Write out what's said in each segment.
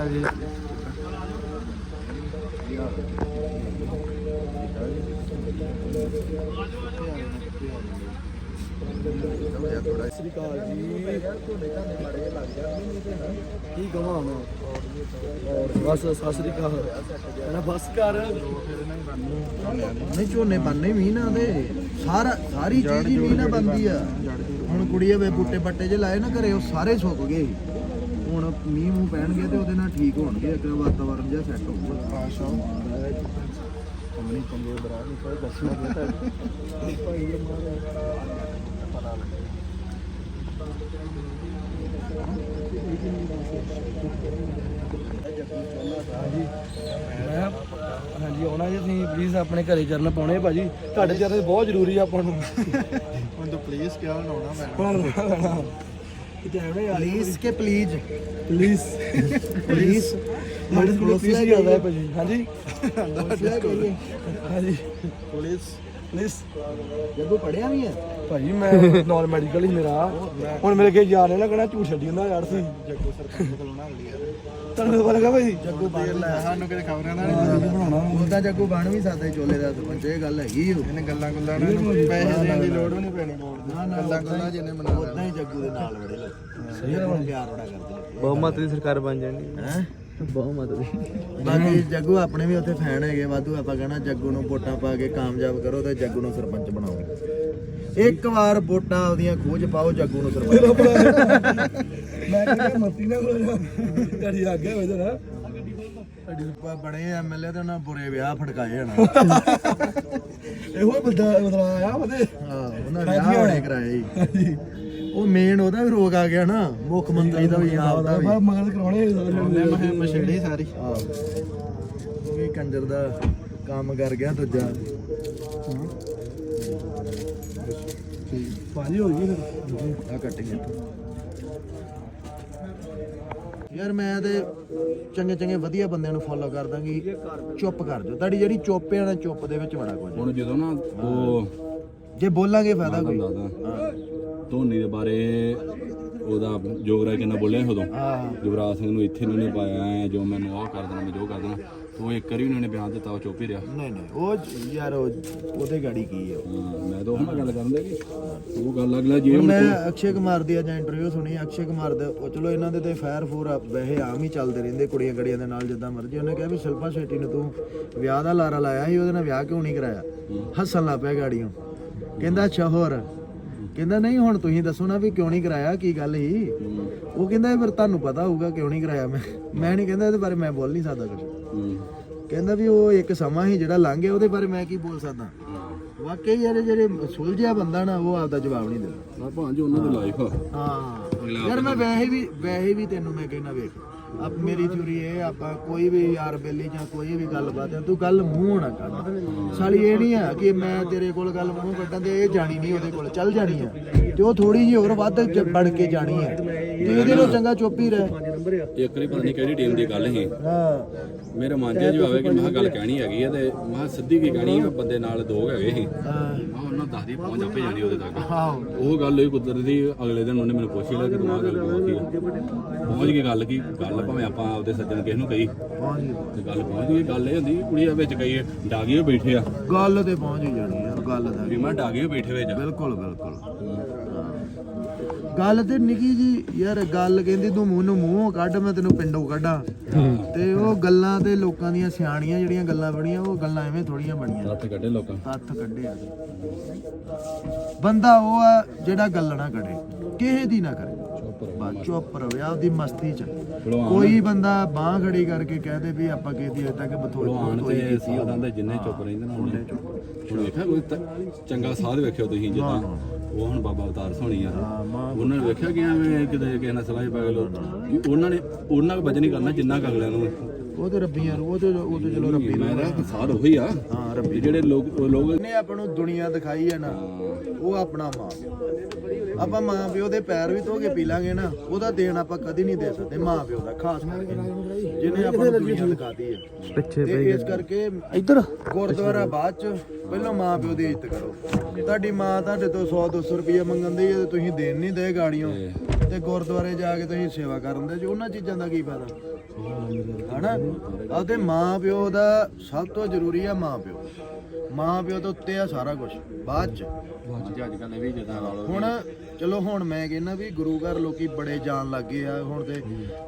ਸ੍ਰੀ ਜੀ ਕੀ ਕਹਾਂ ਮੈਂ? ਬਸ ਸਤਿ ਸ੍ਰੀ ਅਕਾਲ ਕਹਿੰਦਾ ਬਸ ਕਰ ਨਹੀਂ ਝੋਨੇ ਬੰਨੇ ਵੀ ਨਾ ਦੇ ਸਾਰਾ ਸਾਰੀ ਚੀਜ਼ ਹੀ ਵੀ ਨਾ ਬੰਦੀ ਆ ਹੁਣ ਕੁੜੀਏ ਵੇ ਬੂਟੇ ਬੱਟੇ ਜੇ ਲਾਏ ਨਾ ਘਰੇ ਉਹ ਸਾਰੇ ਸੁੱਕ ਗਏ ਹੁਣ ਮੀਂਹ ਮੂੰਹ ਪੈਣਗੇ ਤੇ ਉਹਦੇ ਨਾਲ ਠੀਕ ਹੋਣਗੇ ਅੱਗੇ ਵਾਤਾਵਰਨ ਜਿਹਾ ਸੈੱਟ ਹੋਊਗਾ। ਆਸ਼ਾ ਕੰਮਣੀ ਚੰਗੇ ਬਰਾ ਨਹੀਂ ਕੋਈ ਦੱਸਣਾ ਨਹੀਂ ਭਾਈ ਇਹ ਮੈਂ ਹਾਂਜੀ ਆਉਣਾ ਜੀ ਤੁਸੀਂ ਪਲੀਜ਼ ਆਪਣੇ ਘਰੇ ਚਰਨ ਪਾਉਣੇ ਭਾਜੀ। ਤੁਹਾਡੇ ਚਰਨ ਬਹੁਤ ਜ਼ਰੂਰੀ ਆ ਆਪਾਂ ਨੂੰ। ਹੁਣ ਤਾਂ ਪਲੀਜ਼ ਕਿਹਾ ਬਣਾਉਣਾ ਮੈਂ ਪਲੀਜ਼ ਕੇ ਪਲੀਜ਼ ਪਲੀਜ਼ ਪਲੀਜ਼ ਸਾਡੇ ਕੋਲ ਪਲੀਜ਼ ਹੀ ਹੈ ਭਾਜੀ। ਹਾਂਜੀ। ਹਾਂਜੀ। ਪੁਲਿਸ ਪਲੀਜ਼ ਜਦੋਂ ਪੜਿਆ ਵੀ ਹੈ? ਭਾਜੀ ਮੈਂ ਨਾਨ ਮੈਡੀਕਲ ਹੀ ਮੇਰਾ। ਹੁਣ ਮੇਰੇ ਕੇ ਯਾਰ ਨੇ ਨਾ ਕਹਣਾ ਝੂਠ ਛੱਡੀ ਜਾਂਦਾ ਯਾਰ ਸੀ। ਜੱਗੂ ਸਰਪੰਚ ਕੋਲੋਂ ਨਾ ਲਈ ਤੁਹਾਨੂੰ ਪਤਾ ਲੱਗਾ ਭਾਜੀ ਜੱਗੂ ਬਣ ਲੈ ਸਾਨੂੰ ਕਿਤੇ ਖਬਰਾਂ ਦਾ ਨਹੀਂ ਉਹਦਾ ਜੱਗੂ ਬਣ ਵੀ ਸਕਦਾ ਸੀ ਚੋਲੇ ਦਾ ਸਰਪੰਚ ਇਹ ਗੱਲ ਹੈਗੀ ਓ। ਇਹਨੇ ਗੱਲਾਂ ਗੁੱਲਾਂ ਨਾਲ ਪੈਸੇ ਦੇਣ ਦੀ ਲੋੜ ਵੀ ਨਹੀਂ ਪੈਣੀ ਨਾ ਨਾ ਗੱਲਾਂ ਗੱਲਾਂ ਜਿਹਨੇ ਮਨਾ ਉਦਾਂ ਹੀ ਜੱਗੂ ਦੇ ਨਾਲ ਵੜੇ ਲੋਕ ਸਹੀ ਹੈ ਪਿਆਰ ਬੜਾ ਕਰਦੇ ਲੋਕ ਬਹੁਮਤ ਦੀ ਸਰਕਾਰ ਬਣ ਜਾਣੀ ਹੈ? ਬਹੁਮਤ ਦੀ ਬਾਕੀ ਜੱਗੂ ਆਪਣੇ ਵੀ ਉੱਥੇ ਫੈਨ ਹੈਗੇ ਵਾਧੂ ਆਪਾਂ ਕਹਣਾ ਜੱਗੂ ਨੂੰ ਵੋਟਾਂ ਪਾ ਕੇ ਕਾਮਯਾਬ ਕਰੋ ਤੇ ਜੱਗੂ ਨੂੰ ਸਰਪੰਚ ਬਣਾਓ। ਇੱਕ ਵਾਰ ਵੋਟਾਂ ਉਹਦੀਆਂ ਖੋਜ ਪਾਓ ਜੱਗੂ ਨੂੰ ਸਰਪੰਚ ਮੈਂ ਕਿਹਾ ਮੱਤੀ ਨਾ ਬੋਲ ਤੇਰੀ ਅੱਗੇ ਵਜੇ ਨਾ ਬੜੇ ਐਮਐਲਏ ਤੇ ਉਹਨਾਂ ਬੁਰੇ ਵਿਆਹ ਫੜਕਾਏ ਹਣਾ ਇਹੋ ਬੰਦਾ ਬਦਲਾ ਆਇਆ ਉਹਦੇ। ਹਾਂ ਉਹਨਾਂ ਵਿਆਹ ਹੋਣੇ ਕਰਾਏ ਜੀ ਉਹ ਮੇਨ ਉਹਦਾ ਵੀ ਰੋਗ ਆ ਗਿਆ ਨਾ ਮੁੱਖ ਮੰਤਰੀ ਦਾ ਵੀ ਆਪ ਦਾ ਵੀ। ਮਗਰ ਕਰਾਉਣੇ ਮੈਂ ਮਛੇੜੀ ਸਾਰੀ। ਆਹ। ਉਹ ਵੀ ਕੰਜਰ ਦਾ ਕੰਮ ਕਰ ਗਿਆ ਦੂਜਾ। ਭਾਜੀ ਹੋ ਗਈ ਫਿਰ ਆ ਕੱਟ ਗਿਆ। ਯਾਰ ਮੈਂ ਤੇ ਚੰਗੇ ਚੰਗੇ ਵਧੀਆ ਬੰਦਿਆਂ ਨੂੰ ਫੋਲੋ ਕਰਦਾ ਕਿ ਚੁੱਪ ਕਰ ਜਾਓ ਤੁਹਾਡੀ ਜਿਹੜੀ ਚੁੱਪ ਹੈ ਨਾ ਚੁੱਪ ਦੇ ਵਿੱਚ ਬੜਾ ਕੁਝ। ਹੁਣ ਜਦੋਂ ਨਾ ਉਹ ਜੇ ਬੋਲਾਂਗੇ ਫਾਇਦਾ ਕੋਈ। ਧੋਨੀ ਦੇ ਬਾਰੇ ਉਹਦਾ ਜੋਗਰਾ ਕਿੰਨਾ ਬੋਲਿਆ ਉਦੋਂ? ਯੁਵਰਾਜ ਸਿੰਘ ਨੂੰ ਇੱਥੇ ਨਹੀਂ ਪਾਇਆ ਐ ਜੋ ਮੈਨੂੰ ਆਹ ਕਰ ਦੇਣਾ ਮੈਂ ਜੋ ਕਰ ਦੇਣਾ। ਉਹ ਇੱਕ ਵਾਰੀ ਉਹਨਾਂ ਨੇ ਬਿਆਨ ਦਿੱਤਾ ਉਹ ਚੁੱਪ ਹੀ ਰਿਹਾ। ਨਹੀਂ ਨਹੀਂ ਉਹ ਯਾਰ ਉਹ- ਉਹਦੇ ਗਾੜੀ ਕੀ ਹੈ ਮੈਂ ਤਾਂ ਉਹ ਨਾਲ ਗੱਲ ਕਰਨ ਦੇ ਕਿ ਉਹ ਗੱਲ ਅਗਲਾ ਜੇ ਮੈਂ ਅਕਸ਼ੇ ਕੁਮਾਰ ਦੀ ਅੱਜ ਇੰਟਰਵਿਊ ਸੁਣੀ ਅਕਸ਼ੇ ਕੁਮਾਰ ਦੇ ਉਹ ਚਲੋ ਇਹਨਾਂ ਦੇ ਤੇ ਫਾਇਰ ਫੂਰ ਵੈਸੇ ਆਮ ਹੀ ਚੱਲਦੇ ਰਹਿੰਦੇ ਕੁੜੀਆਂ ਕੜੀਆਂ ਦੇ ਨਾਲ ਜਿੱਦਾਂ ਮਰਜ਼ੀ। ਉਹਨੇ ਕਿਹਾ ਵੀ ਸ਼ਿਲਪਾ ਸ਼ੈਟੀ ਨੂੰ ਤੂੰ ਵਿਆਹ ਦਾ ਲਾਰਾ ਲਾਇਆ ਸੀ ਉਹਦੇ ਨਾਲ ਵਿਆਹ ਕਿਉਂ ਨਹੀਂ ਕਰਾਇਆ? ਹੱਸਣ ਲੱਗ ਪਿਆ ਗਾੜੀਆਂ ਕਹਿੰਦਾ ਅੱਛਾ ਹੋਰ? ਕਹਿੰਦਾ ਨਹੀਂ ਹੁਣ ਤੁਸੀਂ ਦੱਸੋ ਨਾ ਵੀ ਕਿਉਂ ਨਹੀਂ ਕਰਾਇਆ ਕੀ ਗੱਲ ਸੀ? ਉਹ ਕਹਿੰਦਾ ਫਿਰ ਤੁਹਾਨੂੰ ਪਤਾ ਹੋਊਗਾ ਕਿਉਂ ਨਹੀਂ ਕਰਾਇਆ ਮੈਂ। ਮੈਂ ਨਹੀਂ ਕਹਿੰਦਾ ਇਹਦੇ ਬਾਰੇ ਮੈਂ ਬੋਲ ਨਹੀਂ ਸਕਦਾ ਕੁਝ ਹੂੰ। ਕਹਿੰਦਾ ਵੀ ਉਹ ਇੱਕ ਸਮਾਂ ਸੀ ਜਿਹੜਾ ਲੰਘ ਗਿਆ ਉਹਦੇ ਬਾਰੇ ਮੈਂ ਕੀ ਬੋਲ ਸਕਦਾ? ਵਾਕਈ ਯਾਰ ਜਿਹੜੇ ਸੁਲਝਿਆ ਬੰਦਾ ਨਾ ਉਹ ਆਪਦਾ ਜਵਾਬ ਨਹੀਂ ਦਿੰਦਾ। ਭਾਂਜ ਉਹਨਾਂ ਦੀ ਲਾਈਫ ਆ। ਹਾਂ। ਯਾਰ ਮੈਂ ਵੈਸੇ ਵੀ ਵੈਸੇ ਵੀ ਤੈਨੂੰ ਮੈਂ ਕਹਿਣਾ ਵੇਖ। ਅਬ ਮੇਰੀ ਥਿਉਰੀ ਇਹ ਆਪਾਂ ਕੋਈ ਵੀ ਯਾਰ ਬੇਲੀ ਜਾਂ ਕੋਈ ਵੀ ਗੱਲਬਾਤ ਹੈ, ਤੂੰ ਗੱਲ ਮੂੰਹ ਨਾ। ਕੱਢ ਸਾਲੀ ਇਹ ਨਹੀਂ ਆ ਕਿ ਮੈਂ ਤੇਰੇ ਕੋਲ ਗੱਲ ਮੂੰਹ ਕੱਢਾਂ ਤੇ ਇਹ ਜਾਣੀ ਨਹੀਂ, ਉਹਦੇ ਕੋਲ ਚੱਲ ਜਾਣੀ ਆ ਤੇ ਉਹ ਥੋੜੀ ਜਿਹੀ ਹੋਰ ਵੱਧ ਚ ਬਣ ਕੇ ਜਾਣੀ ਆ ਇਹਦੇ ਨਾਲ ਚੰਗਾ ਚੁੱਪ ਹੀ ਰਹਿ। ਇੱਕ ਵਾਰੀ ਪਤਾ ਨਹੀਂ ਕਿਹੜੀ ਟੀਮ ਦੀ ਗੱਲ ਸੀ। ਹਾਂ। ਮੇਰੇ ਮਨ 'ਚ ਜੋ ਆਵੇ ਕਿ ਮੈਂ ਕਿਹਾ ਗੱਲ ਕਹਿਣੀ ਹੈਗੀ ਆ ਤੇ ਮੈਂ ਕਿਹਾ ਸਿੱਧੀ ਕੀ ਕਹਿਣੀ ਆ ਬੰਦੇ ਨਾਲ ਦੋ ਹੈਗੇ ਸੀ। ਹਾਂ। ਆ ਉਹਨਾਂ ਦੱਸਦੀ ਪਹੁੰਚ ਆਪੇ ਜਾਣੀ ਉਹਦੇ ਤੱਕ। ਹਾਂ ਉਹ ਗੱਲ ਹੋਈ ਕੁਦਰਤੀ ਅਗਲੇ ਦਿਨ ਉਹਨੇ ਮੈਨੂੰ ਪੁੱਛ ਹੀ ਲਿਆ ਕਿ ਤੂੰ ਆਹ ਗੱਲ ਕਿਉਂ ਕੀ ਪਹੁੰਚ ਗਈ ਗੱਲ ਕੀ? ਗੱਲ ਭਾਵੇਂ ਆਪਾਂ ਆਪਦੇ ਸੱਜਣ ਕਿਸ ਨੂੰ ਕਹੀ। ਪਹੁੰਚ ਗਈ। ਤੇ ਗੱਲ ਪਹੁੰਚ ਗਈ ਗੱਲ ਇਹ ਹੁੰਦੀ ਕੁੜੀ ਆ ਵਿੱਚ ਕਈ ਡਾਗੀ ਹੋਏ ਬੈਠੇ ਆ। ਗੱਲ ਤੇ ਪਹੁੰਚ ਹੀ ਜਾਣੀ ਯਾਰ ਗੱਲ ਦਾ। ਵੀ ਮੈਂ ਡਾਗੇ ਹੋਏ ਬੈਠੇ ਵਿੱਚ ਬਿਲਕੁਲ ਬਿਲਕੁਲ। ਗੱਲ ਤੇ ਨਿੱਕੀ ਜੀ ਯਾਰ ਗੱਲ ਕਹਿੰਦੀ ਤੂੰ ਮੂੰਹ ਨੂੰ ਮੂੰਹੋਂ ਕੱਢ ਮੈਂ ਤੈਨੂੰ ਪਿੰਡੋਂ ਕੱਢਾਂ। ਤੇ ਉਹ ਗੱਲਾਂ ਤੇ ਲੋਕਾਂ ਦੀਆਂ ਸਿਆਣੀਆਂ ਜਿਹੜੀਆਂ ਗੱਲਾਂ ਬਣੀਆਂ ਉਹ ਗੱਲਾਂ ਐਵੇਂ ਥੋੜੀਆਂ ਬਣੀਆਂ। ਹੱਥ ਕੱਢੇ ਲੋਕਾਂ। ਹੱਥ ਕੱਢਿਆ ਬੰਦਾ ਉਹ ਆ ਜਿਹੜਾ ਗੱਲ ਨਾ ਕਰੇ ਕਿਸੇ ਦੀ ਨਾ ਕਰੇ। ਬਸ ਚੁੱਪ ਰਵੇ ਆਪਦੀ ਮਸਤੀ ਚ। ਕੋਈ ਬੰਦਾ ਬਾਹ ਖੜੀ ਕਰਕੇ ਕਹਦੇ ਵੀ ਆਪਾਂ ਕਿਸੇ ਦੀ ਅਜੇ ਤੱਕ ਬਥੋਈ ਭਲਵਾਨ ਤੇ ਸਾਧਾਂ ਦੇ ਜਿੰਨੇ ਚੁੱਪ ਰਹਿੰਦੇ ਨਾ ਉਹਨੇ ਹੁਣ ਵੇਖਿਆ ਕੋਈ ਤ- ਚੰਗਾ ਸਾਧ ਵੇਖਿਓ ਤੁਸੀਂ ਜਿੱਦਾਂ ਉਹ ਹੁਣ ਬਾਬਾ ਅਵਤਾਰ ਸੋਣੀ ਆ। ਉਹਨਾਂ ਨੇ ਵੇਖਿਆ ਕਿ ਐਵੇਂ ਕਿਤੇ ਕਿਸੇ ਨਾਲ ਸਲਾਹ ਪੈ ਗਏ ਉਹਨਾਂ ਨੇ ਉਹਨਾਂ ਕੁ ਵਜਨ ਨਹੀਂ ਕਰਨਾ ਜਿੰਨਾ ਕੁ ਅਗਲਿਆਂ ਨੂੰ। ਉਹ ਤੇ ਰੱਬੀਆਂ ਨੂੰ ਉਹ ਤੇ ਉਹ ਤੇ ਚਲੋ ਰੱਬੀ ਨੂੰ ਮੈਂ ਤਾਂ ਸਾਧ ਉਹੀ ਆ। ਹਾਂ ਰੱਬੀ ਤੇ ਜਿਹੜੇ ਲੋਕ ਉਹ ਲੋਕ ਨੇ ਆਪਾਂ ਨੂੰ ਦੁਨੀਆ ਦਿਖਾਈ ਹੈ ਨਾ ਉਹ ਆਪਣਾ ਮਾਂ। ਪਿਓ ਆਪਾਂ ਮਾਂ ਪਿਓ ਦੇ ਪੈਰ ਵੀ ਧੋ ਕੇ ਪੀ ਲਾਂਗੇ ਨਾ ਉਹਦਾ ਦੇਣ ਆਪਾਂ ਕਦੀ ਨਹੀਂ ਦੇ ਸਕਦੇ ਮਾਂ ਪਿਓ ਦਾ ਖਾਸ ਕਰਕੇ। ਜਿਹਨੇ ਆਪਾਂ ਨੂੰ ਦੁਨੀਆ ਦਿਖਾਤੀ ਹੈ। ਪਿੱਛੇ ਤੇ ਇਸ ਕਰਕੇ ਇੱਧਰ। ਗੁਰਦੁਆਰਾ ਬਾਅਦ ਚ ਪਹਿਲਾਂ ਮਾਂ ਪਿਓ ਦੀ ਇੱਜ਼ਤ ਕਰੋ। ਤੁਹਾਡੀ ਮਾਂ ਤੁਹਾਡੇ ਤੋਂ 100 200 ਰੁਪਏ ਮੰਗਣ ਦੀ ਹੈ ਤੇ ਤੁਸੀਂ ਦੇਣ ਨਹੀਂ ਦੇ ਗਾੜੀਆਂ। ਤੇ ਗੁਰਦੁਆਰੇ ਜਾ ਕੇ ਤੁਸੀਂ ਸੇਵਾ ਕਰਨ ਦੇ ਜੀ ਉਹਨਾਂ ਚੀਜ਼ਾਂ ਦਾ ਕੀ ਫਾਇਦਾ? ਹਨਾ? ਆਪਦੇ ਮਾਂ ਪਿਓ ਦਾ ਸਭ ਤੋਂ ਜ਼ਰੂਰੀ ਆ ਮਾਂ ਪਿਓ। ਮਾਂ ਪਿਓ ਤੋਂ ਉੱਤੇ ਆ ਸਾਰਾ ਕੁਝ ਬਾਅਦ ਚ। ਅੱਜ ਅੱਜ ਕੱਲ ਇਹ ਵੀ ਜਿੱਦਾਂ ਲਾ ਲਓ ਹੁਣ ਚਲੋ ਹੁਣ ਮੈਂ ਕਹਿੰਦਾ ਵੀ ਗੁਰੂ ਘਰ ਲੋਕੀ ਬੜੇ ਜਾਣ ਲੱਗੇ ਆ ਹੁਣ ਤੇ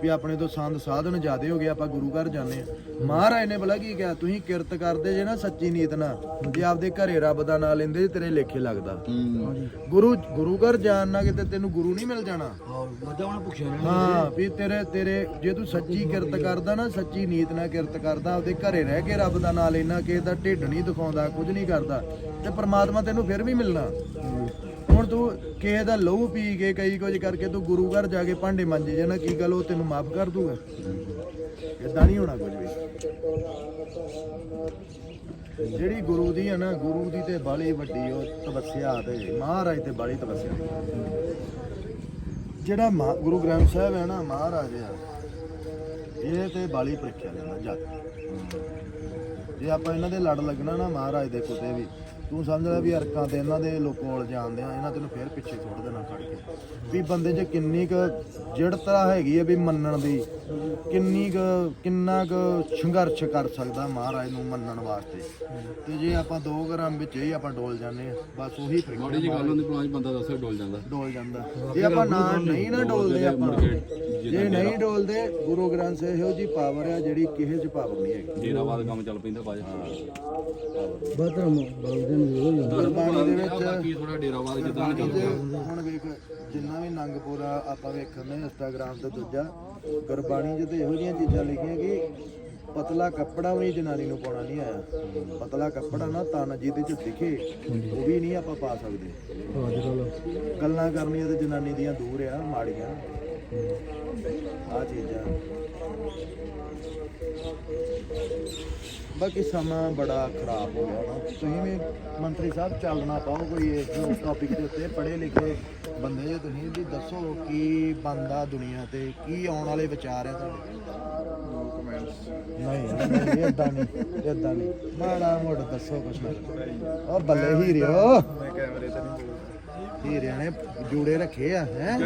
ਵੀ ਆਪਣੇ ਤੋਂ ਸੰਦ ਸਾਧਨ ਜ਼ਿਆਦੇ ਹੋ ਗਏ ਆਪਾਂ ਗੁਰੂ ਘਰ ਜਾਂਦੇ ਆ। ਮਹਾਰਾਜ ਨੇ ਭਲਾ ਕੀ ਕਿਹਾ ਤੁਸੀਂ ਕਿਰਤ ਕਰਦੇ ਜੇ ਨਾ ਸੱਚੀ ਨੀਤ ਨਾਲ ਜੇ ਆਪਦੇ ਘਰੇ ਰੱਬ ਦਾ ਨਾਮ ਲੈਂਦੇ ਤੇਰੇ ਲੇਖੇ ਲੱਗਦਾ। ਗੁਰੂ ਗੁਰੂ ਘਰ ਜਾਣ ਨਾ ਕਿਤੇ ਤੈਨੂੰ ਗੁਰੂ ਨਹੀਂ ਮਿਲ ਜਾਣਾ। ਹਾਂ ਵੀ ਤੇਰੇ ਤੇਰੇ ਜੇ ਤੂੰ ਸੱਚੀ ਕਿਰਤ ਕਰਦਾ ਨਾ ਸੱਚੀ ਨੀਤ ਨਾਲ ਕਿਰਤ ਕਰਦਾ ਆਪਦੇ ਘਰੇ ਰਹਿ ਕੇ ਰੱਬ ਦਾ ਨਾਮ ਲੈਣਾ ਕਿਸੇ ਦਾ ਢਿੱਡ ਨਹੀਂ ਦਿਖਾਉਂਦਾ ਕੁਝ ਨਹੀਂ ਕਰਦਾ ਤੇ ਪ੍ਰਮਾਤਮਾ ਤੈਨੂੰ ਫਿਰ ਵੀ ਮਿਲਣਾ। ਹੁਣ ਤੂੰ ਕਿਸੇ ਦਾ ਲਹੂ ਪੀ ਕੇ ਕਈ ਕੁਝ ਕਰਕੇ ਤੂੰ ਗੁਰੂ ਘਰ ਜਾ ਕੇ ਭਾਂਡੇ ਮਾਂਜੇ ਜੇ ਕੀ ਗੱਲ ਉਹ ਤੈਨੂੰ ਮਾਫ ਕਰ ਦੂਗਾ? ਇਦਾਂ ਨਹੀਂ ਹੋਣਾ ਕੁਝ ਵੀ। ਜਿਹੜੀ ਗੁਰੂ ਦੀ ਹੈ ਨਾ, ਗੁਰੂ ਦੀ ਤੇ ਬਾਲੀ ਵੱਡੀ ਉਹ ਤਪੱਸਿਆ ਤੇ, ਮਹਾਰਾਜ ਤੇ ਬਾਲੀ ਤਪੱਸਿਆ। ਜਿਹੜਾ ਮਹਾ- ਗੁਰੂ ਗ੍ਰੰਥ ਸਾਹਿਬ ਹੈ ਨਾ, ਮਹਾਰਾਜ ਆ, ਇਹ ਤੇ ਬਾਲੀ ਪ੍ਰੀਖਿਆ ਲੈਂਦਾ ਜੱਗ ਜੇ ਆਪਾਂ ਇਹਨਾਂ ਦੇ ਲੜ ਲੱਗਣਾ ਨਾ ਮਹਾਰਾਜ ਦੇ ਕੁੱਤੇ ਵੀ ਤੂੰ ਸਮਝ ਲੈ ਵੀ ਅਰਕਾਂ ਤੇ ਇਹਨਾਂ ਦੇ ਲੋਕ ਕੋਲ ਜਾਂਦੇ ਆ ਇਹਨਾਂ ਤੈਨੂੰ ਫੇਰ ਪਿੱਛੇ ਛੋੜ ਦੇਣਾ ਫੜ ਕੇ। ਵੀ ਬੰਦੇ 'ਚ ਕਿੰਨੀ ਕੁ ਜੜਤਾ ਹੈਗੀ ਹੈ ਵੀ ਮੰਨਣ ਦੀ ਕਿੰਨੀ ਕੁ ਕਿੰਨਾ ਕੁ ਸੰਘਰਸ਼ ਕਰ ਸਕਦਾ ਮਹਾਰਾਜ ਨੂੰ ਮੰਨਣ ਵਾਸਤੇ। ਤੇ ਜੇ ਆਪਾਂ 2 ਗ੍ਰਾਮ ਵਿੱਚ ਹੀ ਆਪਾਂ ਡੋਲ ਜਾਂਦੇ ਆ ਬਸ ਉਹੀ ਪ੍ਰੀਖਿਆ ਮਾੜੀ ਜੀ ਗੱਲ ਹੁੰਦੀ ਪੁਰਾਣੀ ਬੰਦਾ ਦੱਸੇ ਡੋਲ ਜਾਂਦਾ। ਡੋਲ ਜਾਂਦਾ। ਜੇ ਆਪਾਂ ਨਾ ਨਹੀਂ ਨਾ ਡੋਲਦੇ ਆਪਾਂ ਜੇ ਨਹੀਂ ਡੋਲਦੇ ਗੁਰੂ ਗ੍ਰੰਥ ਸਾਹਿਬ ਇਹੋ ਜੀ ਪਾਵਰ ਆ ਜਿਹੜੀ ਕਿਸੇ 'ਚ ਪਾਵਰ ਨਹੀਂ ਹੈਗੀ। ਡੇਰਾਵਾਦ ਕੰਮ ਚੱਲ ਪੈਂਦਾ ਬਾਜ ਬਤਰਮ ਬਲਦੇ ਗੁਰਬਾਣੀ ਦੇ ਵਿੱਚ ਬਾਕੀ ਥੋੜਾ ਡੇਰਾਵਾਦ ਜਿੱਦਾਂ ਬਾਣੀ 'ਚ ਹੁਣ ਵੇਖ ਜਿੰਨਾ ਵੀ ਨੰਗਪੁਰਾ ਆਪਾਂ ਵੇਖਦੇ ਇੰਸਟਾਗ੍ਰਾਮ ਤੇ ਦੂਜਾ ਗੁਰਬਾਣੀ 'ਚ ਤੇ ਇਹੋ ਜਿਹੀਆਂ ਚੀਜ਼ਾਂ ਲਿਖੀਆਂ ਕਿ ਪਤਲਾ ਕੱਪੜਾ ਵੀ ਜਨਾਨੀ ਨੂੰ ਪਾਉਣਾ ਨਹੀਂ ਆਇਆ। ਪਤਲਾ ਕੱਪੜਾ ਨਾ ਤਨ ਜਿਹਦੇ 'ਚ ਦਿਖੇ ਉਹ ਵੀ ਨਹੀਂ ਆਪਾਂ ਪਾ ਸਕਦੇ। ਅੱਜ ਕੱਲ ਗੱਲਾਂ ਕਰਨੀਆਂ ਤੇ ਜਨਾਨੀ ਦੀਆਂ ਦੂਰ ਆ ਮਾੜੀਆਂ। ਆ ਚੀਜ਼ਾਂ। ਬਾਕੀ ਸਮਾਂ ਬੜਾ ਖਰਾਬ ਹੋ ਗਿਆ ਨਾ। ਤੁਸੀਂ ਵੀ ਮੰਤਰੀ ਸਾਹਿਬ ਚੱਲਣਾ ਪਾਓ ਕੋਈ ਇਸ ਟੌਪਿਕ ਦੇ ਉੱਤੇ। ਪੜ੍ਹੇ ਲਿਖੇ ਬੰਦੇ ਜੇ ਤੁਸੀਂ ਵੀ ਦੱਸੋ ਕੀ ਬੰਦਾ ਦੁਨੀਆ ਤੇ ਕੀ ਆਉਣ ਵਾਲੇ ਵਿਚਾਰ ਆ ਤੁਹਾਡੇ? ਨਹੀਂ ਇਦਾਂ ਨਹੀਂ ਇਦਾਂ ਨਹੀਂ। ਮਾੜਾ ਮੋੜ ਦੱਸੋ ਕੁਛ ਨਾ। ਉਹ ਬੱਲੇ ਹੀਰਿਓ ਮੈਂ ਕੈਮਰੇ ਤੇ ਹੀਰਿਆਂ ਨੇ ਜੂੜੇ ਰੱਖੇ ਆ ਹੈ?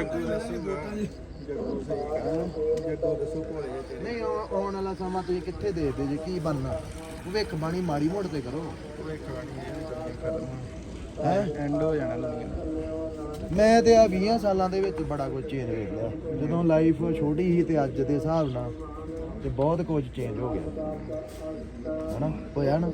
ਨਹੀਂ ਆਉਣ ਆਉਣ ਵਾਲਾ ਸਮਾਂ ਤੁਸੀਂ ਕਿੱਥੇ ਦੇਖਦੇ ਜੀ? ਕੀ ਬਣਨਾ? ਭਵਿੱਖ ਬਾਣੀ ਮਾੜੀ ਮੋੜ ਤੇ ਕਰੋ। ਭਵਿੱਖਬਾਣੀ ਇਹ ਵੀ ਕਰਨੀ ਖਤਮ ਹੈ? ਐਂਡ ਹੋ ਜਾਣਾ ਦੁਨੀਆ ਮੈਂ ਤੇ ਆ 20 ਸਾਲਾਂ ਦੇ ਵਿੱਚ ਬੜਾ ਕੁਝ ਚੇਂਜ ਵੇਖ ਲਿਆ। ਜਦੋਂ ਲਾਈਫ ਛੋਟੀ ਸੀ ਤੇ ਅੱਜ ਦੇ ਹਿਸਾਬ ਨਾਲ ਤੇ ਬਹੁਤ ਕੁਝ ਚੇਂਜ ਹੋ ਗਿਆ। ਹਨਾ? ਹੋਇਆ ਨਾ?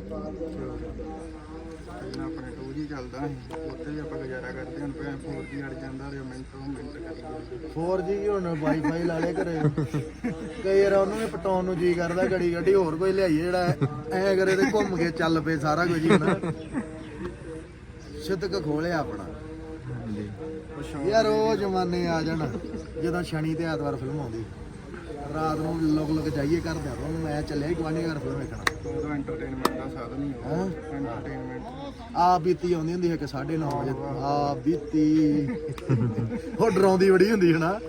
ਆਪਣੇ 2G ਚੱਲਦਾ ਸੀ। ਉੱਥੇ ਵੀ ਆਪਾਂ ਗੁਜ਼ਾਰਾ ਕਰਦੇ ਹੁਣ ਭੈਣ 4G ਅੜ ਜਾਂਦਾ ਤੇ ਮਿੰਟੋ ਮਿੰਟ ਕਰੀ ਜਾਂਦੇ। 4G ਹੁਣ ਵਾਈਫਾਈ ਲਾ ਲੇ ਘਰੇ ਕਈ ਵਾਰ ਉਹਨੂੰ ਵੀ ਪਟਾਉਣ ਨੂੰ ਜੀ ਕਰਦਾ ਗੜੀ ਗੱਡੀ ਹੋਰ ਕੋਈ ਲਿਆਈਏ ਜਿਹੜਾ ਐ ਕਰੇ ਤੇ ਘੁੰਮ ਕੇ ਚੱਲ ਪਏ ਸਾਰਾ ਕੁਝ ਹੀ ਹਨਾ। ਸਿੱਧਕ ਖੋਲਿਆ ਆਪਣਾ। ਯਾਰ ਉਹ ਜਮਾਨੇ ਆ ਜਾਣ ਜਦੋਂ ਸ਼ਨੀ ਤੇ ਐਤਵਾਰ ਫਿਲਮ ਆਉਂਦੀ। ਰਾਤ ਨੂੰ ਲੋਕ ਲੋਕ ਜਾਈਏ ਘਰ ਦੇ ਨੂੰ ਮੈਂ ਚੱਲਿਆ ਹੀ ਗਵਾਂਢੀ ਘਰ ਫਿਲਮ ਵੇਖਣਾ। ਉਦੋਂ ਐਂਟਰਟੇਨਮੈਂਟ ਦਾ ਸਾਧਨ ਹੀ ਹੈਂ? ਹੋ? ਐਂਟਰਟੇਨਮੈਂਟ ਆ ਬੀਤੀ ਆਉਂਦੀ ਹੁੰਦੀ ਹੈ ਕਿ 9:30 ਵਜੇ। ਆ ਬੀਤੀ। ਉਹ ਡਰਾਉਂਦੀ ਬੜੀ ਹੁੰਦੀ ਹੈ ਨਾ।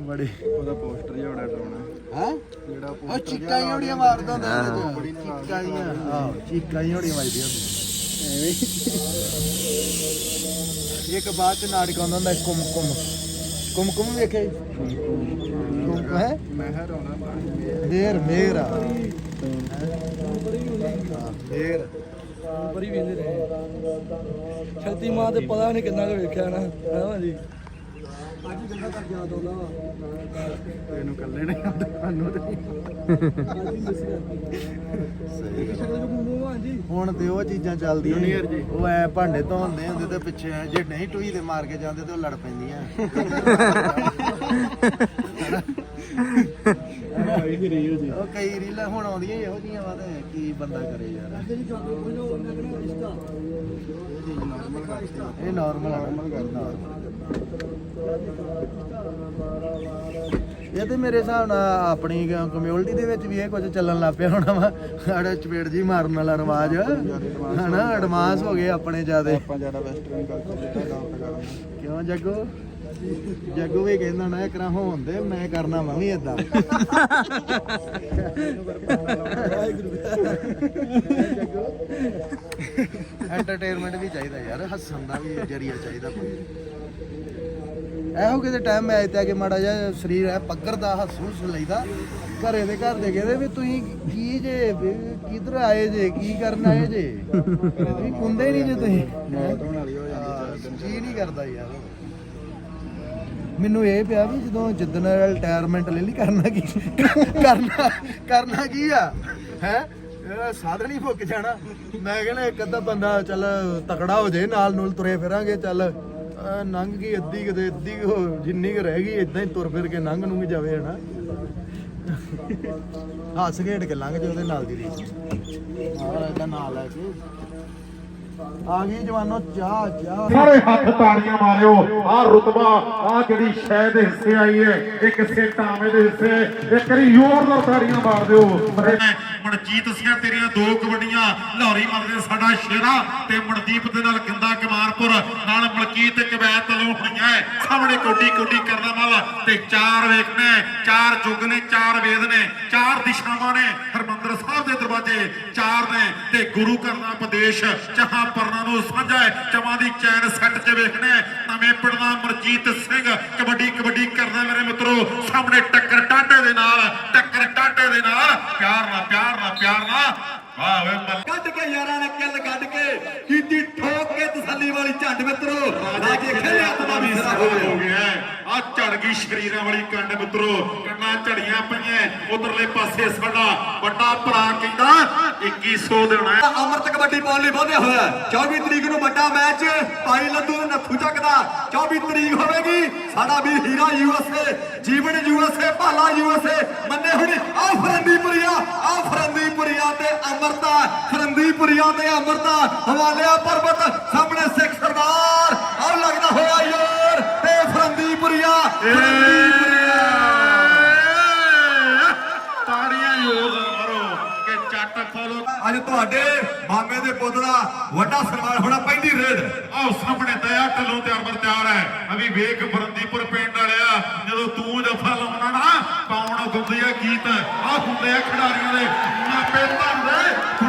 ਬੜੀ। ਉਹਦਾ ਪੋਸਟਰ ਜਿਹਾ ਬੜਾ ਡਰਾਉਣਾ। ਹੈ? ਜਿਹੜਾ ਉਹ ਚੀਕਾਂ ਹੀ ਉਹੜੀਆਂ ਮਾਰਦਾ ਹੁੰਦਾ ਇਹਦੇ ਚ ਚੀਕਾਂ ਹੀ ਆਹ ਚੀਕਾਂ ਹੀ ਉਹੜੀਆਂ ਵੱਜਦੀਆਂ ਹੁੰਦੀਆਂ। ਇੱਕ ਬਾਅਦ ਚ ਨਾਟਕ ਆਉਂਦਾ ਹੁੰਦਾ ਕੁਮ ਕੁਮ। ਕੁਮ ਕੁਮ ਵੇਖੇ ਕੁਮ ਹੈ? ਮਹਿਰ ਦੇ ਮੇਰ ਮੇਰ ਆ। ਮੇਰ। ਬੜੀ ਵੇਂਦੇ ਰਹੇ। ਸ਼ਕਤੀ ਮਾਂ ਤੇ ਪਤਾ ਨਹੀਂ ਕਿੰਨਾ ਕੁ ਵੇਖਿਆ ਨਾ। ਹੈ ਭਾਜੀ? ਅੱਜ ਜੰਗਾ ਇਹਨੂੰ ਕੱਲੇ ਨੇ ਤੇ। ਹੁਣ ਤੇ ਉਹ ਚੀਜ਼ਾਂ ਚੱਲਦੀਆਂ Junior ਜੀ। ਉਹ ਐ ਭਾਂਡੇ ਧੋਂਦੇ ਹੁੰਦੇ ਤੇ ਪਿੱਛੇ ਜੇ ਨਹੀਂ ਟੂਈ ਤੇ ਮਾਰ ਕੇ ਜਾਂਦੇ ਤੇ ਉਹ ਲੜ ਪੈਂਦੀਆਂ। ਉਹ ਕਈ ਰੀਲਾਂ ਹੁਣ ਆਉਂਦੀਆਂ ਹੀ ਇਹੋ ਜੀਆਂ ਵਾ ਤੇ ਕੀ ਬੰਦਾ ਕਰੇ ਯਾਰ। ਇਹ ਨਾਰਮਲ ਨਾਰਮਲ ਕਰਦਾ। ਇਹ ਤੇ ਮੇਰੇ ਹਿਸਾਬ ਨਾਲ ਆਪਣੀ ਕਮਿਊਨਿਟੀ ਦੇ ਵਿੱਚ ਵੀ ਇਹ ਕੁਝ ਚੱਲਣ ਲੱਗ ਪਿਆ ਹੋਣਾ ਵਾ। ਸਾਡਾ ਚਪੇੜ ਜੀ ਮਾਰਨ ਵਾਲਾ ਰਿਵਾਜ। ਹਨਾ ਐਡਵਾਂਸ ਹੋ ਗਏ ਆਪਣੇ ਜਿਆਦੇ। ਆਪਾਂ ਜ਼ਿਆਦਾ ਵੈਸਟਰਨ ਕਲਚਰ ਜਿਹੜਾ ਅਡਾਪਟ ਕਰਦੇ ਕਿਉਂ ਜੱਗੂ? ਜੱਗੂ ਵੀ ਕਹਿੰਦਾ ਨਾ ਕਰਾਂ ਹੋਣ ਦੇ ਮੈਂ ਕਰਨਾ ਮੈਂ ਵੀ ਇਦਾਂ ਐਂਟਰਟੇਨਮੈਂਟ ਵੀ ਚਾਹੀਦਾ ਯਾਰ ਹੱਸਣ ਦਾ ਵੀ ਜਰੀਆ ਚਾਹੀਦਾ ਕੋਈ। ਇਹੋ ਕਿਤੇ ਟਾਈਮ ਮੈਚ ਤੇ ਆ ਕੇ ਮਾੜਾ ਜਿਹਾ ਸਰੀਰ ਐ ਪੱਗਰ ਦਾ ਹੱਸੂਸ ਲਈਦਾ। ਘਰੇ ਦੇ ਘਰ ਦੇ ਕਹਿੰਦੇ ਵੀ ਤੁਸੀਂ ਕੀ ਜੇ ਵੀ ਕਿੱਧਰ ਆਏ ਜੇ ਕੀ ਕਰਨ ਆਏ ਜੇ? ਤੁਸੀਂ ਕੁੰਦੇ ਨਹੀਂ ਜੇ ਤੁਸੀਂ। ਮੌਤ ਹੋਣ ਵਾਲੀ ਹੋ ਜਾਂਦੀ ਹਾਂ, ਜੀ ਨਹੀਂ ਕਰਦਾ ਯਾਰ। ਮੈਨੂੰ ਇਹ ਪਿਆ ਵੀ ਜਦੋਂ ਜਿੱਦਣ ਰਿਟਾਇਰਮੈਂਟ ਲੈ ਲਈ, ਕਰਨਾ ਕੀ? ਕਰਨਾ ਕਰਨਾ ਕੀ ਆ? ਹੈ? ਸਾਧਨ ਹੀ ਫੁੱਕ ਜਾਣਾ। ਮੈਂ ਕਹਿੰਦਾ ਇੱਕ ਅੱਧਾ ਬੰਦਾ ਚੱਲ ਤਕੜਾ ਹੋ ਜਾਏ ਨਾਲ ਨੂੰ ਤੁਰੇ ਫਿਰਾਂਗੇ, ਚੱਲ। ਅਹ ਲੰਘ ਗਈ ਅੱਧੀ ਕਿਤੇ ਅੱਧੀ ਜਿੰਨੀ ਕੁ ਰਹਿ ਗਈ ਇਦਾਂ ਹੀ ਤੁਰ ਫਿਰ ਕੇ ਨੰਗ ਨੂੰ ਜਾਵੇ ਹਨਾ ਹੱਸ ਖੇਡ ਕੇ ਲੰਘ ਜੇ ਉਹਦੇ ਨਾਲ ਦੀ ਰੀਸ। ਹਾਂ, ਇਹਦਾ ਨਾਲ ਲੈ ਕੇ। ਆ ਗਈ ਜਵਾਨੋ ਚਾਹ ਚਾਹ ਸਾਰੇ ਹੱਥ ਤਾੜੀਆਂ ਮਾਰਿਓ। ਆ ਰੁਤਬਾ ਆ ਜਿਹੜੀ ਸ਼ੈ ਦੇ ਹਿੱਸੇ ਆਈ ਹੈ ਇਹ ਕਿਸੇ ਟਾਵੇਂ ਦੇ ਹਿੱਸੇ ਇੱਕ ਵਾਰੀ ਜ਼ੋਰਦਾਰ ਤਾੜੀਆਂ ਮਾਰ ਦਿਓ। ਮਨਜੀਤ ਸਿੰਘਾਂ ਤੇਰੀਆਂ ਦੋ ਕਬੱਡੀਆਂ ਲਾਹੌਰੀ ਮਲਦੇ ਸਾਡਾ ਸ਼ੇਰਾ ਤੇ ਮਨਦੀਪ ਦੇ ਨਾਲ ਗਿੰਦਾ ਕਮਾਰਪੁਰ ਨਾਲ ਮਲਕੀਤ ਕਵੈਤ ਵੱਲੋਂ ਹੋਈਆਂ ਹੈ। ਸਾਹਮਣੇ ਕੋਡੀ ਕੋਡੀ ਕਰਦਾ ਮਾਵਾ ਤੇ ਚਾਰ ਵੇਖ ਨੇ ਚਾਰ ਜੁਗ ਨੇ ਚਾਰ ਵੇਦ ਨੇ ਚਾਰ ਦਿਸ਼ਾਵਾਂ ਨੇ। ਹਰਮੰਦਰ ਸਾਹਿਬ ਦੇ ਦਰਵਾਜ਼ੇ ਚਾਰ ਨੇ ਤੇ ਗੁਰੂ ਘਰ ਦਾ ਉਪਦੇਸ਼ ਚਾਹਾਂ ਪਰਨਾ ਨੂੰ ਸਾਂਝਾ ਹੈ। ਚਵਾਂ ਦੀ ਚੈਨ ਸੱਟ 'ਚ ਵੇਖਣੇ ਨਵੇਂ ਪਿੰਡ ਮਰਜੀਤ ਸਿੰਘ ਕਬੱਡੀ ਕਬੱਡੀ ਕਰਦਾ ਮੇਰੇ ਮਿੱਤਰੋ। ਸਾਹਮਣੇ ਟੱਕਰ ਟਾਟੇ ਦੇ ਨਾਲ, ਟੱਕਰ ਟਾਟੇ ਦੇ ਨਾਲ। ਪਿਆਰ ਨਾਲ ਪਿਆਰ ਨਾਲ ਪਿਆਰ ਨਾਲ। ਵਾਹ ਵੇ ਮੱਲ ਕੱਢ ਕੇ ਯਾਰਾਂ ਨੇ ਕਿੱਲ ਕੱਢ ਕੇ ਕੀਤੀ ਠੋਕ ਕੇ ਤਸੱਲੀ ਵਾਲੀ ਝੰਡ ਮਿੱਤਰੋ। ਆ ਕੇ ਖੇਲਿਆ ਤਮਾ ਵੀ ਹੋ ਗਿਆ। ਆ ਝੜ ਗਈ ਸ਼ਰੀਰਾਂ ਵਾਲੀ ਕੰਡ ਮਿੱਤਰੋ। ਕੰਨਾਂ ਝੜੀਆਂ ਪਈਆਂ। ਉਧਰਲੇ ਪਾਸੇ ਸਾਡਾ ਵੱਡਾ ਭਰਾ ਕਹਿੰਦਾ 2100 ਦੇਣਾ ਹੈ। ਅਮਰਤ ਕਬੱਡੀ ਪਾਉਣ ਲਈ ਵਧਿਆ ਹੋਇਆ ਹੈ। 24 ਤਰੀਕ ਨੂੰ ਵੱਡਾ ਮੈਚ ਭਾਈ ਲੱਦੂ ਦੇ ਨੱਥੂ ਚੱਕਦਾ। 24 ਤਰੀਕ ਹੋਵੇਗੀ ਸਾਡਾ ਵੀਰ ਹੀਰਾ ਯੂਐਸਏ ਜੀਵਨ ਯੂਐਸਏ ਭਾਲਾ ਯੂਐਸਏ ਮੰਨੇ ਹੁਣੀ ਆ ਫਰੰਦੀਪੁਰੀਆ ਆ ਫਰੰਦੀਪੁਰੀਆ ਤੇ ਅਮਰਤਾ ਫਰੰਦੀਪੁਰੀਆ ਤੇ ਅਮਰਤਾ ਹਵਾਲਿਆ ਪਰਬਤ, ਸਾਹਮਣੇ ਸਿੱਖ ਸਰਦਾਰ। ਆ ਲੱਗਦਾ ਹੋਇਆ ਯਾਰ, ਤੇ ਫਰੰਦੀਪੁਰੀਆ ਤਾੜੀਆਂ ਜ਼ੋਰਦਾਰ ਮਾਰੋ ਕਿ ਚੱਟ ਫੋਲੋ ਅੱਜ ਤੁਹਾਡੇ ਮਾਮੇ ਦੇ ਪੁੱਤ ਦਾ ਵੱਡਾ ਸਨਮਾਨ ਹੋਣਾ ਪਹਿਲੀ ਰੇਡ। ਆਹ ਸਾਹਮਣੇ ਦਇਆ ਢੱਲੋਂ ਤੇ ਅਮਰ ਤਿਆਰ ਹੈ। ਅਭੀ ਵੇਖ ਫਰੰਦੀਪੁਰ ਪਿੰਡ ਵਾਲਿਆ, ਜਦੋਂ ਤੂੰ ਜਫਾ ਲਾਉਣਾ ਨਾ ਪਾਉਣ ਹੁੰਦੇ ਆ ਗੀਤ? ਆਹ ਹੁੰਦੇ ਆ ਖਿਡਾਰੀਆਂ ਦੇ। ਮਾਪੇ ਧਰਦੇ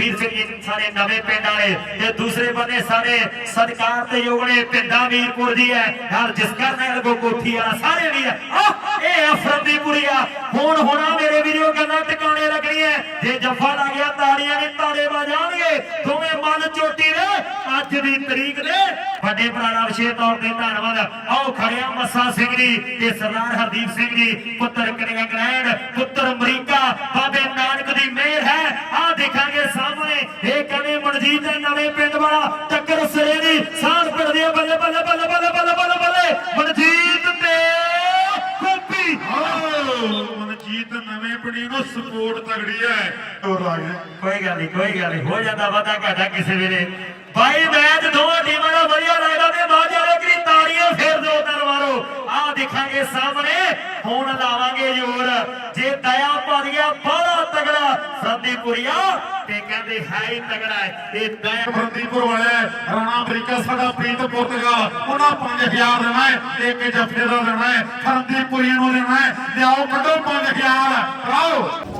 ਤੇ ਸਿੰਘ ਜੀ ਨਵੇਂ ਪਿੰਡ ਵਾਲੇ ਤੇ ਦੂਸਰੇ ਬੰਨੇ ਸਾਡੇ ਸਤਿਕਾਰ ਤੇ ਯੋਗਣੇ ਪਿੰਡਾ ਮੀਰਪੁਰ ਦੀ ਹੈ ਹਰ ਜਿਸ ਕਰਨ ਕੋ ਕੋਠੀ ਵਾਲਾ ਸਾਰੇ ਵੀਰ। ਆਹ, ਇਹ ਅਫਰਦੀਪੁਰੀਆ ਹੁਣ ਹੋਣਾ ਮੇਰੇ ਵੀਰੋ, ਗੱਲਾਂ ਟਿਕਾਣੇ ਲੱਗਣੀਆਂ। ਜੇ ਜੱਫਾ ਲੱਗ ਗਿਆ, ਤਾੜੀਆਂ ਨੇ ਤਾੜੇ ਵਜਾਣਗੇ ਦੋਵੇਂ ਮਨ ਚੋਟੀ ਦੇ, ਅੱਜ ਦੀ ਤਰੀਕ ਦੇ। ਵੱਡੇ ਭਰਾ ਵਿਸ਼ੇ ਤੌਰ ਤੇ ਧੰਨਵਾਦ। ਆਓ ਖੜਿਆ ਮੱਸਾ ਸਿੰਘ ਜੀ ਤੇ ਸਰਦਾਰ ਹਰਦੀਪ ਸਿੰਘ ਜੀ, ਪੁੱਤਰ ਕਨਿਆ ਗ੍ਰੈਂਡ ਪੁੱਤਰ ਅਮਰੀਕਾ ਬਾਬੇ ਨਾਨਕ ਦੀ ਮਿਹਰ ਹੈ ਆ ਦੇਖਾਂਗੇ ਸਾਹਮਣੇ ਇਹ ਕਹਿੰਦੇ ਮਨਜੀਤ ਦੇ ਨਵੇਂ ਪਿੰਡ ਵਾਲਾ ਟੱਕਰ ਸਿਰੇ ਦੀ ਸਾਹ ਪਿੰਡ ਦੀ ਬੱਲੇ ਬੱਲੇ ਬੱਲੇ ਬੱਲੇ ਬੱਲੇ ਬੱਲੇ ਬੱਲੇ। ਮਨਜੀਤ ਤੇ ਕੋਪੀ ਆਹ ਮਨਜੀਤ ਨਵੇਂ ਪਿੰਡੀ ਨੂੰ ਸਪੋਰਟ ਤਗੜੀ ਹੈ ਤੋਰ ਆ ਗਿਆ ਕੋਈ ਗੱਲ ਨਹੀਂ ਕੋਈ ਗੱਲ ਨਹੀਂ ਹੋ ਜਾਂਦਾ ਵਾਦਾ ਘਾਟਾ ਕਿਸੇ ਵੇਲੇ। ਬਾਈ ਮੈਚ ਦੋਵਾਂ ਟੀਮਾਂ ਦਾ ਵਧੀਆ ਲੱਗਦਾ ਤੇ ਵਾਲੇ ਕਰੀ ਤਾੜੀਆਂ ਫੇਰ ਦੋ ਦਰ ਮਾਰੋ। ਆਹ ਦੇਖਾਂਗੇ ਸਾਹਮਣੇ ਹੁਣ ਲਾਵਾਂਗੇ ਜ਼ੋਰ। ਜੇ ਦਇਆ ਪਾ ਗਿਆ ਬੜਾ ਤਗੜਾ ਸੰਦੀਪੁਰੀਆ। ਤੇ ਕਹਿੰਦੇ ਹੈ ਹੀ ਤਗੜਾ ਹੈ। ਇਹ ਦਇਆ ਫਰੰਦੀਪੁਰ ਵਾਲੇ ਰਾਣਾ ਅਮਰੀਕਾ, ਸਾਡਾ ਪ੍ਰੀਤ ਪੁਰਤਗਾਲ। ਉਹਨਾਂ 5000 ਦੇਣਾ ਹੈ, ਤੇ ਇੱਕ ਜੱਫੇ ਦਾ ਦੇਣਾ ਹੈ ਫਰੰਦੀਪੁਰੀ ਨੂੰ ਦੇਣਾ ਹੈ। ਲਿਆਓ ਕੱਢੋ 5000 ਆਓ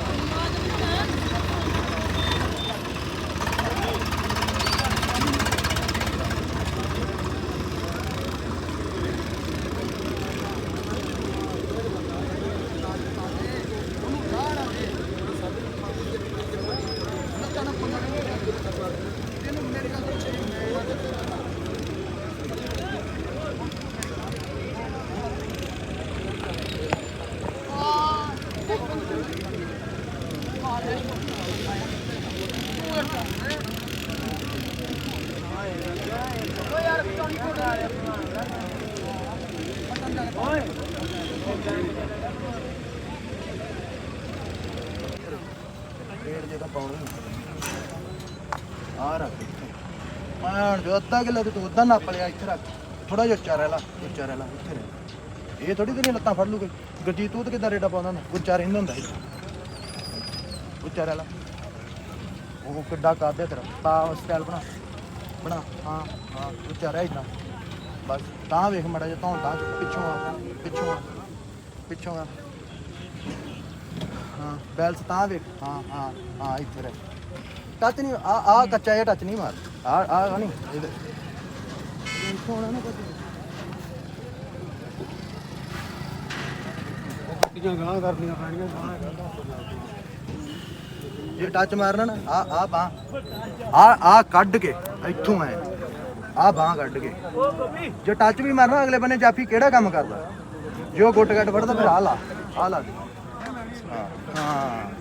ਡੇਢ ਜੇ ਤਾਂ ਪਾਉਣੀ ਆ ਰੱਖ ਇੱਥੇ। ਮੈਂ ਜੋ, ਅੱਧਾ ਕਿਲੋ ਤੂੰ ਉਦਾਂ ਨੱਪ ਲਿਆ, ਇੱਥੇ ਰੱਖ। ਥੋੜਾ ਜਿਹਾ ਉੱਚਾ ਰਹਿ ਲਾ, ਉੱਚਾ ਰਹਿ ਲਾ, ਇੱਥੇ ਰਹਿ ਇਹ ਥੋੜੀ ਤੇਰੀਆਂ ਲੱਤਾਂ ਫੜ ਲੂਗੇ। ਗੁਰਜੀਤ ਤੂੰ ਤੇ ਕਿੱਦਾਂ ਰੇਡਾ ਪਾਉਂਦਾ ਹੁੰਦਾ? ਉੱਚਾ ਰਹਿੰਦਾ ਹੁੰਦਾ ਸੀ ਉੱਚਾ ਰਹਿ ਲਾ। ਉਹ ਕਿੱਡਾ ਕਰਦੇ ਤੇਰਾ। ਤਾਂ ਸਟਾਈਲ ਬਣਾ। ਬਣਾ। ਹਾਂ ਹਾਂ ਉੱਚਾ ਰਹਿ ਇਦਾਂ। ਬਸ, ਤਾਂ ਵੇਖ ਮੜਾ ਜਿਹਾ ਧੌਣ ਤਾਂ ਪਿੱਛੋਂ ਆ। ਪਿੱਛੋਂ ਆ। ਪਿੱਛੋਂ ਆ। ਹਾਂ, ਬੈਲਸ ਤਾਂ ਵੇਖ। ਹਾਂ ਹਾਂ ਹਾਂ, ਇੱਥੇ ਰਹਿ। ਟੱਚ ਨਹੀਂ ਆ ਆ ਕੱਚਾ ਜਿਹਾ ਟੱਚ ਨਹੀਂ ਮਾਰ। ਆ ਆ ਨਹੀਂ ਇਹਦੇ। ਇੱਥੋਂ ਆਉਣਾ ਨਾ ਕੱਚ ਜੇ ਟੱਚ ਮਾਰਨਾ ਨਾ ਆ ਆ ਬਾਹ। ਆ ਆ ਕੱਢ ਕੇ ਇੱਥੋਂ ਐ। ਆ ਬਾਹ ਕੱਢ ਕੇ। ਜੇ ਟੱਚ ਵੀ ਮਾਰਨਾ ਅਗਲੇ ਬੰਨੇ ਜਾਫੀ ਕਿਹੜਾ ਕੰਮ ਕਰਦਾ? ਜੋ ਗੁੱਟ ਗੱਟ ਵੜਦਾ ਫਿਰ ਆ ਲਾ ਆ ਲਾ। ਹਾਂ ਹਾਂ।